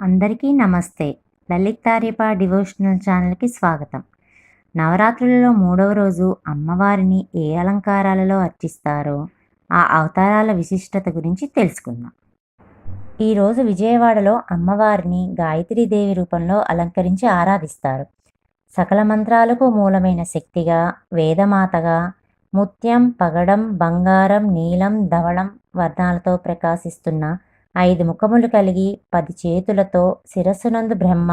అందరికీ నమస్తే. లలిత్ తారీపా డివోషనల్ ఛానల్కి స్వాగతం. నవరాత్రులలో మూడవ రోజు అమ్మవారిని ఏ అలంకారాలలో అర్చిస్తారో ఆ అవతారాల విశిష్టత గురించి తెలుసుకుందాం. ఈరోజు విజయవాడలో అమ్మవారిని గాయత్రీదేవి రూపంలో అలంకరించి ఆరాధిస్తారు. సకల మంత్రాలకు మూలమైన శక్తిగా వేదమాతగా ముత్యం పగడం బంగారం నీలం ధవళం వర్ణాలతో ప్రకాశిస్తున్న ఐదు ముఖములు కలిగి పది చేతులతో శిరస్సునందు బ్రహ్మ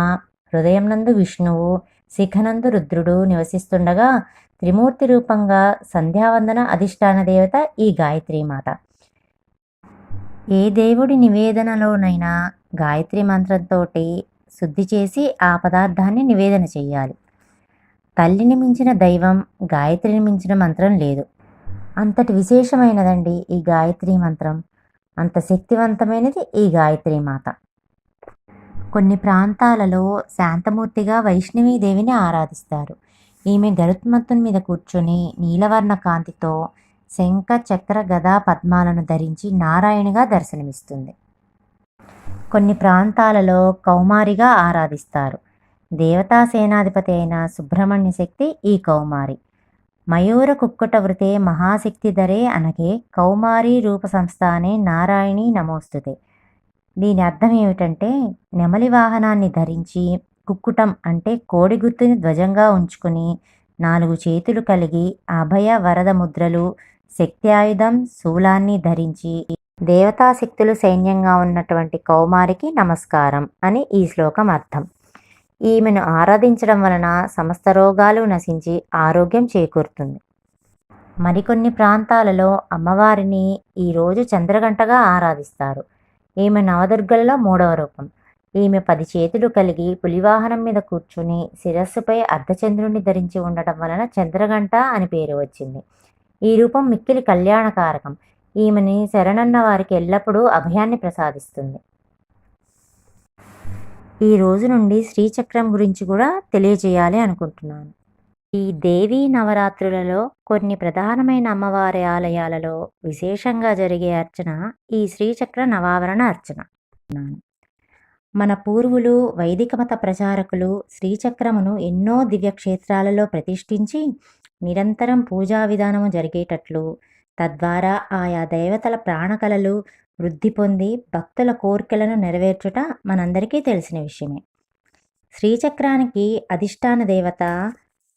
హృదయంనందు విష్ణువు శిఖనందు రుద్రుడు నివసిస్తుండగా త్రిమూర్తి రూపంగా సంధ్యావందన అధిష్టాన దేవత ఈ గాయత్రీమాత ఏ దేవుడి నివేదనలోనైనా గాయత్రి మంత్రంతో శుద్ధి చేసి ఆ పదార్థాన్ని నివేదన చేయాలి తల్లిని మించిన దైవం గాయత్రిని మించిన మంత్రం లేదు. అంతటి విశేషమైనదండి ఈ గాయత్రి మంత్రం. అంత శక్తివంతమైనది ఈ గాయత్రి మాత. కొన్ని ప్రాంతాలలో శాంతమూర్తిగా వైష్ణవీదేవిని ఆరాధిస్తారు. ఈమె గరుత్మత్తుని మీద కూర్చొని నీలవర్ణ కాంతితో శంఖ చక్ర గదా పద్మాలను ధరించి నారాయణగా దర్శనమిస్తుంది. కొన్ని ప్రాంతాలలో కౌమారిగా ఆరాధిస్తారు. దేవతా సేనాధిపతి అయిన సుబ్రహ్మణ్య శక్తి ఈ కౌమారి. మయూర కుక్కుట వృతే మహాశక్తిధరే అనగే కౌమారీ రూప సంస్థానే నారాయణి నమోస్తుతే. దీని అర్థం ఏమిటంటే నెమలి వాహనాన్ని ధరించి కుక్కుటం అంటే కోడి గుర్తుని ధ్వజంగా ఉంచుకుని నాలుగు చేతులు కలిగి అభయ వరద ముద్రలు శక్తి ఆయుధం శూలాన్ని ధరించి దేవతాశక్తులు సైన్యంగా ఉన్నటువంటి కౌమారికి నమస్కారం అని ఈ శ్లోకం అర్థం. ఈమెను ఆరాధించడం వలన సమస్త రోగాలు నశించి ఆరోగ్యం చేకూరుతుంది. మరికొన్ని ప్రాంతాలలో అమ్మవారిని ఈరోజు చంద్రగంటగా ఆరాధిస్తారు. ఈమె నవదుర్గలలో మూడవ రూపం. ఈమె పది చేతులు కలిగి పులివాహనం మీద కూర్చుని శిరస్సుపై అర్ధచంద్రుని ధరించి ఉండటం వలన చంద్రగంట అని పేరు వచ్చింది. ఈ రూపం మిక్కిలి కళ్యాణకారకం. ఈమెని శరణన్న వారికి ఎల్లప్పుడూ అభయాన్ని ప్రసాదిస్తుంది. ఈ రోజు నుండి శ్రీచక్రం గురించి కూడా తెలియజేయాలి అనుకుంటున్నాను. ఈ దేవీ నవరాత్రులలో కొన్ని ప్రధానమైన అమ్మవారి ఆలయాలలో విశేషంగా జరిగే అర్చన ఈ శ్రీచక్ర నవావరణ అర్చన. మన పూర్వులు వైదిక మత ప్రచారకులు శ్రీచక్రమును ఎన్నో దివ్యక్షేత్రాలలో ప్రతిష్ఠించి నిరంతరం పూజా విధానము జరిగేటట్లు తద్వారా ఆయా దేవతల ప్రాణకళలు వృద్ధి పొంది భక్తుల కోరికలను నెరవేర్చుట మనందరికీ తెలిసిన విషయమే. శ్రీచక్రానికి అధిష్టాన దేవత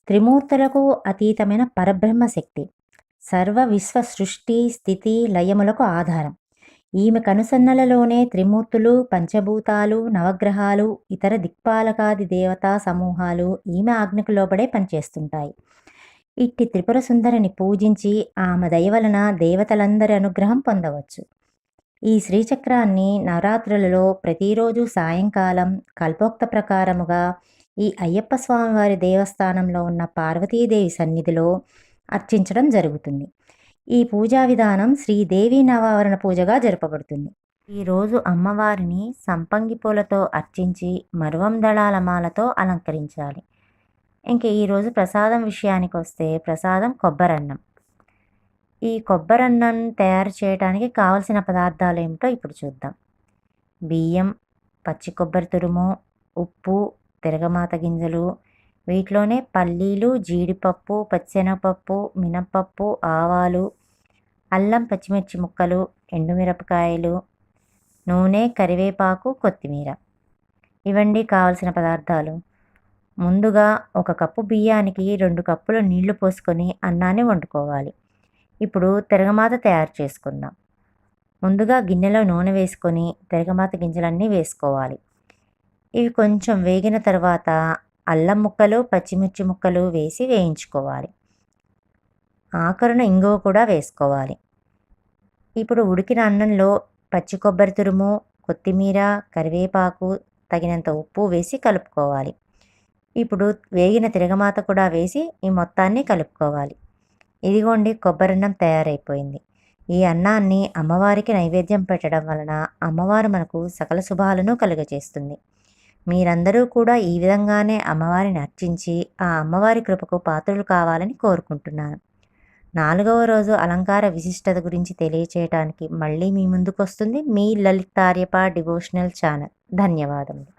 త్రిమూర్తులకు అతీతమైన పరబ్రహ్మ శక్తి సర్వ విశ్వ సృష్టి స్థితి లయములకు ఆధారం. ఈమె కనుసన్నలలోనే త్రిమూర్తులు పంచభూతాలు నవగ్రహాలు ఇతర దిక్పాలకాది దేవతా సమూహాలు ఈమె ఆజ్ఞకు లోబడే పనిచేస్తుంటాయి. ఇట్టి త్రిపుర సుందరిని పూజించి ఆమె దయ వలన దేవతలందరి అనుగ్రహం పొందవచ్చు. ఈ శ్రీచక్రాన్ని నవరాత్రులలో ప్రతిరోజు సాయంకాలం కల్పోక్త ప్రకారముగా ఈ అయ్యప్ప స్వామివారి దేవస్థానంలో ఉన్న పార్వతీదేవి సన్నిధిలో అర్చించడం జరుగుతుంది. ఈ పూజా విధానం శ్రీదేవి నవావరణ పూజగా జరపబడుతుంది. ఈరోజు అమ్మవారిని సంపంగి పూలతో అర్చించి మరువం దళాల మాలతో అలంకరించాలి. ఇంకా ఈరోజు ప్రసాదం విషయానికి వస్తే ప్రసాదం కొబ్బరన్నం. ఈ కొబ్బరన్నం తయారు చేయడానికి కావలసిన పదార్థాలు ఏమిటో ఇప్పుడు చూద్దాం. బియ్యం పచ్చి కొబ్బరి తురుము ఉప్పు తిరగమాత గింజలు వీటిలోనే పల్లీలు జీడిపప్పు పచ్చెనగపప్పు మినపప్పు ఆవాలు అల్లం పచ్చిమిర్చి ముక్కలు ఎండుమిరపకాయలు నూనె కరివేపాకు కొత్తిమీర. ఇవండి కావలసిన పదార్థాలు. ముందుగా ఒక కప్పు బియ్యానికి రెండు కప్పులు నీళ్ళు పోసుకొని అన్నాన్ని వండుకోవాలి. ఇప్పుడు తిరగమాత తయారు చేసుకుందాం. ముందుగా గిన్నెలో నూనె వేసుకొని తిరగమాత గింజలన్నీ వేసుకోవాలి. ఇవి కొంచెం వేగిన తర్వాత అల్లం ముక్కలు పచ్చిమిర్చి ముక్కలు వేసి వేయించుకోవాలి. ఆఖరున ఇంగువ కూడా వేసుకోవాలి. ఇప్పుడు ఉడికిన అన్నంలో పచ్చి కొబ్బరి తురుము కొత్తిమీర కరివేపాకు తగినంత ఉప్పు వేసి కలుపుకోవాలి. ఇప్పుడు వేగిన తిరగమాత కూడా వేసి ఈ మొత్తాన్ని కలుపుకోవాలి. ఇదిగోండి కొబ్బరన్నం తయారైపోయింది. ఈ అన్నాన్ని అమ్మవారికి నైవేద్యం పెట్టడం వలన అమ్మవారు మనకు సకల శుభాలను కలుగజేస్తుంది. మీరందరూ కూడా ఈ విధంగానే అమ్మవారిని అర్చించి ఆ అమ్మవారి కృపకు పాత్రలు కావాలని కోరుకుంటున్నాను. నాలుగవ రోజు అలంకార విశిష్టత గురించి తెలియచేయటానికి మళ్ళీ మీ ముందుకు వస్తుంది మీ లలితార్యప డివోషనల్ ఛానల్. ధన్యవాదములు.